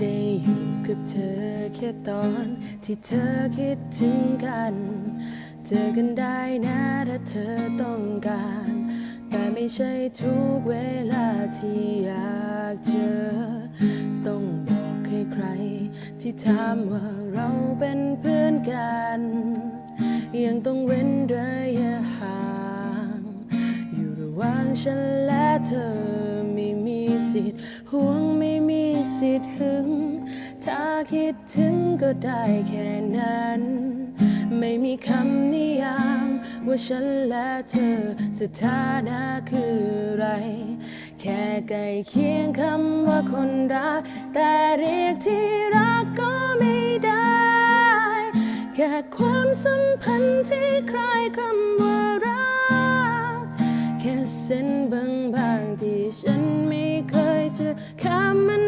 ได้อยู่กับเธอแค่ตอนที่เธอคิดถึงกัน เจอกันได้นะถ้าเธอต้องการ แต่ไม่ใช่ทุกเวลาที่อยากเจอ ต้องบอกให้ใคร ที่ถามว่าเราเป็นเพื่อนกัน ยังต้องเว้นระยะห่าง อยู่ระหว่างฉันและเธอไม่มีสิทธิ์ห่วง สิทธิ์หึง ถ้าคิดถึงก็ได้แค่นั้น ไม่มีคำนิยาม ว่าฉันและเธอสถานะคืออะไร แค่ใกล้เคียงคำว่าคนรัก แต่เรียกที่รักก็ไม่ได้ แค่ความสัมพันธ์ที่คล้ายคำว่ารัก แค่เส้นบางๆที่ฉันไม่เคยจะข้ามมัน